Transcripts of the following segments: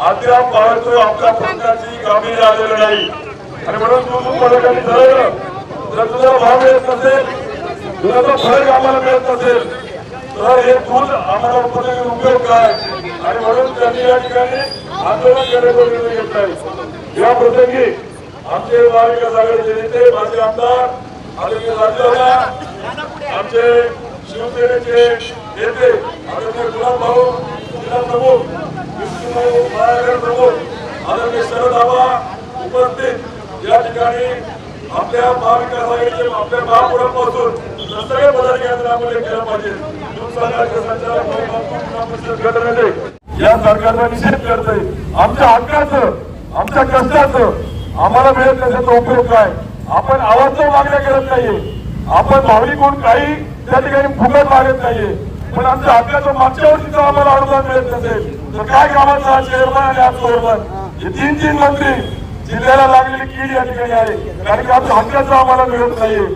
अद्याप पाहतो आपल्या प्रश्नाची गांभीर्य आलेली नाही. आणि म्हणून तू उत्पादकांनी ठरवलं जर तुझा भाव मिळत नसेल दुधाचा फरक आम्हाला मिळत नसेल तर हे दूध आम्हाला उत्पादन उपयोग काय? आणि म्हणून त्यांनी या ठिकाणी आंदोलन करण्याचा निर्णय घेतला आहे या प्रसंगी आमचे महाविकास आघाडीचे नेते माजी आमदार आदरणीय राज्याला आमचे शिवसेनेचे नेते आदरणीय गुलाब भाऊ जिल्हा प्रमुख विष्णू प्रमुख आदरणीय उपस्थित या ठिकाणी आपल्या महाविकास आघाडीचे आपल्या महापुरापासून सगळे पदाधिकारी पाहिजे संचालक या निषेध करतोय. आमच्या हक्काचं आमच्या कष्टाचं आम्हाला मिळत नसेल उपयोग काय? आपण आवाज मागण्या करत नाहीये. आपण भाविक होऊन काही त्या ठिकाणी फुकट मागत नाहीये. पण आमच्या हक्काच्या मागच्या वर्षीचं आम्हाला अनुदान मिळत नसेल. तर काय कामाचं हा चेअरमन आणि आज चेअरमन हे तीन तीन मंत्री जिल्ह्याला लागलेली कीड या ठिकाणी आहे. कारण की आमच्या हक्काचं आम्हाला मिळत नाहीये.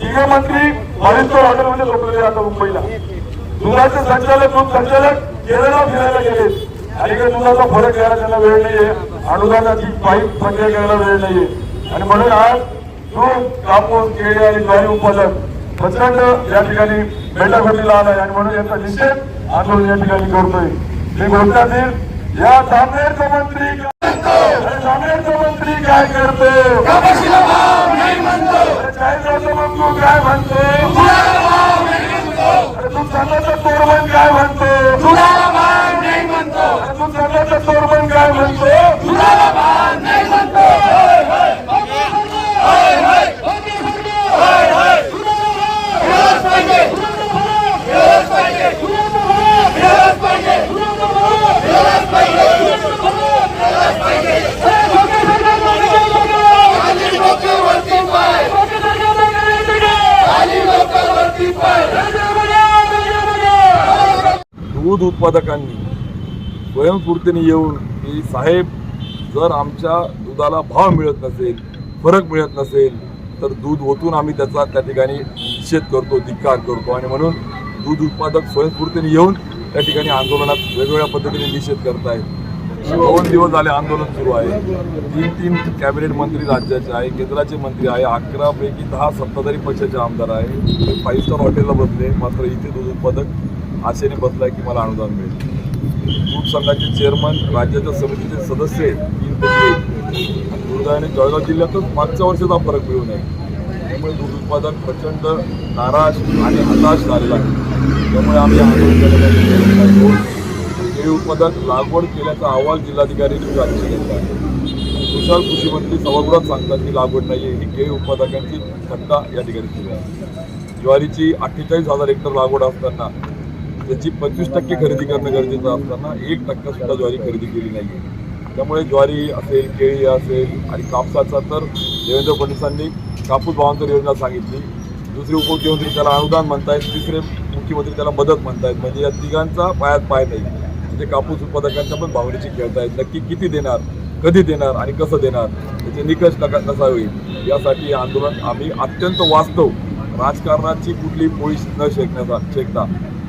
तिघे मंत्री हॉटेल हॉटेलमध्ये झोपलेले आता मुंबईला. दुधाचे संचालक दूध संचालक केरळला फिरायला गेले. आणि काही दुधाचा फरक घ्यायला त्यांना वेळ नाहीये. अनुदानाची पाईप प्रक्रिया घ्यायला वेळ नाहीये. आणि म्हणून आज दूध कापूस केळी आणि ज्वारी उत्पादन प्रचंड या ठिकाणी बेटाफटीला आलाय आणि म्हणून याचा निषेध आंदोलन या ठिकाणी करतोय. मी देईल या जामनेरचा मंत्री अरे जामनेरचा मंत्री काय करतो? काय म्हणतो? तू संघाचा चोरमन काय म्हणतो? उत्पादकांनी स्वयंस्फूर्तीने येऊन की साहेब जर आमच्या दुधाला भाव मिळत नसेल फरक मिळत नसेल तर दूध ओतून आम्ही त्याचा त्या ठिकाणी निषेध करतो धिक्कार करतो. आणि म्हणून दूध उत्पादक स्वयंस्फूर्तीने येऊन त्या ठिकाणी आंदोलनात वेगवेगळ्या पद्धतीने निषेध करतायत. दोन दिवस झाले आंदोलन सुरू आहे. तीन तीन कॅबिनेट मंत्री राज्याचे आहे केंद्राचे मंत्री आहे अकरापैकी दहा सत्ताधारी पक्षाचे आमदार आहे. फाईव्ह स्टार हॉटेलला बसले मात्र इथे दूध उत्पादक आशेने बसला की मला अनुदान मिळेल. दूध संघाचे चेअरमन राज्याच्या समितीचे सदस्य आहेत तीन एक. दुर्दैवाने जळगाव जिल्ह्यातच मागच्या वर्षाचा फरक मिळू नये. त्यामुळे दूध उत्पादक प्रचंड नाराज आणि हताश झालेला आहे. त्यामुळे आम्ही आंदोलन केळी उत्पादक लागवड केल्याचा अहवाल जिल्हाधिकारी राज्य घेतला आहे. कुशाल कृषी मंत्री सभागृहात सांगतात की लागवड नाही आहे ही केळी उत्पादकांची थट्टा या ठिकाणी केली आहे. ज्वारीची अठ्ठेचाळीस हजार हेक्टर लागवड असताना त्याची पंचवीस टक्के खरेदी करणं गरजेचं असताना एक टक्का सुद्धा ज्वारी खरेदी केली नाही आहे त्यामुळे ज्वारी असेल केळी असेल आणि कापसाचा तर देवेंद्र फडणवीसांनी कापूस भावांतर योजना सांगितली. दुसरे उपमुख्यमंत्री त्याला अनुदान म्हणतायत तिसरे मुख्यमंत्री त्याला मदत म्हणतायत. म्हणजे या तिघांचा पायात पाय नाही. म्हणजे कापूस उत्पादकांच्या पण भावनेची खेळतायत. नक्की किती देणार कधी देणार आणि कसं देणार त्याचे निकष नका कसा होईल यासाठी हे आंदोलन आम्ही अत्यंत वास्तव. राजकारणाची कुठली पोळी न शेकण्याचा शेकता.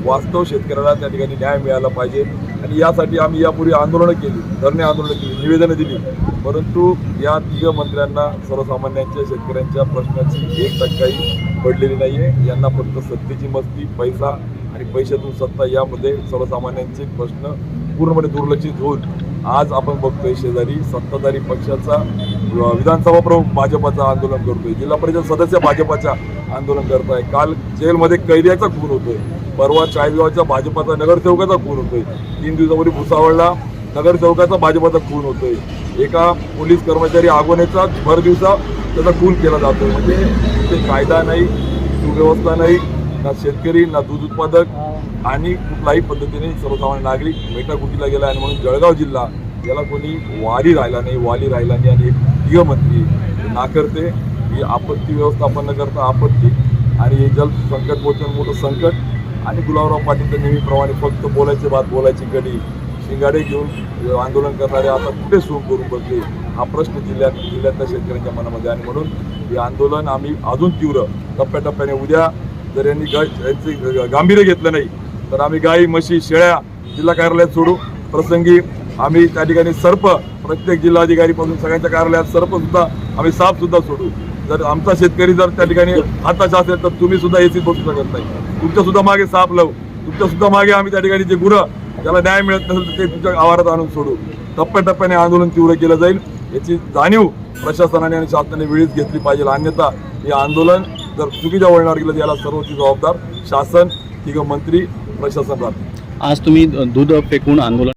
वास्तव शेतकऱ्याला त्या ठिकाणी न्याय मिळाला पाहिजे. आणि यासाठी आम्ही यापूर्वी आंदोलनं केली धरणे आंदोलनं केली निवेदनं दिली. परंतु या तिघ मंत्र्यांना सर्वसामान्यांच्या शेतकऱ्यांच्या प्रश्नाची एक टक्काही पडलेली नाही आहे यांना फक्त सत्तेची मस्ती पैसा आणि पैशातून सत्ता यामध्ये सर्वसामान्यांचे प्रश्न पूर्णपणे दुर्लक्षित होऊन आज आपण बघतोय शेजारी सत्ताधारी पक्षाचा विधानसभा प्रमुख भाजपाचा आंदोलन करतोय. जिल्हा परिषद सदस्य भाजपाच्या आंदोलन करत आहे काल जेलमध्ये कैद्याचा खून होतोय. परवा चाळीसगावच्या भाजपाचा नगरसेवकाचा खून होतोय. तीन दिवसापूर्वी भुसावळला नगरसेवकाचा भाजपाचा खून होतोय. एका पोलीस कर्मचारी आगवण्याचा भर दिवसा त्याचा खून केला जातोय. म्हणजे ते कायदा नाही सुव्यवस्था नाही ना शेतकरी ना दूध उत्पादक आणि कुठल्याही पद्धतीने सर्वसामान्य नागरिक मेटाकुटीला गेला आणि म्हणून जळगाव जिल्हा याला कोणी वारी राहिला नाही वाली राहिला नाही आणि एक गृहमंत्री नाकरते. ही आपत्ती व्यवस्थापन न करता आपत्ती आणि हे जल संकट मोठं मोठं संकट आणि गुलाबराव पाटील तर नेहमीप्रमाणे फक्त बोलायचे बात बोलायची कधी शिंगाडे घेऊन आंदोलन करणारे आता कुठे सुरू करून बसले हा प्रश्न जिल्ह्यात जिल्ह्यातल्या शेतकऱ्यांच्या मनामध्ये. आणि म्हणून हे आंदोलन आम्ही अजून तीव्र टप्प्याटप्प्याने उद्या जर यांनी गा यांचे गांभीर्य घेतलं नाही तर आम्ही गाई म्हशी शेळ्या जिल्हा कार्यालयात सोडू. प्रसंगी आम्ही त्या ठिकाणी सर्प प्रत्येक जिल्हाधिकारीपासून सगळ्यांच्या कार्यालयात सर्पसुद्धा आम्ही सापसुद्धा सोडू. जर आमचा शेतकरी जर त्या ठिकाणी हाताचा असेल तर तुम्ही सुद्धा याची बसू शकत नाही तुमच्या सुद्धा मागे साप लावू तुमच्या सुद्धा मागे आम्ही त्या ठिकाणी जे गुरं ज्याला न्याय मिळत नसेल तर ते तुमच्या आवारात आणून सोडू. टप्प्याटप्प्याने आंदोलन तीव्र केलं जाईल. याची जाणीव प्रशासनाने आणि शासनाने वेळीच घेतली पाहिजे. अन्यथा हे आंदोलन जर चुकीच्या वळणावर गेलं याला सर्वोच्च जबाबदार शासन किंवा मंत्री प्रशासन राहतील. आज तुम्ही दूध फेकून आंदोलन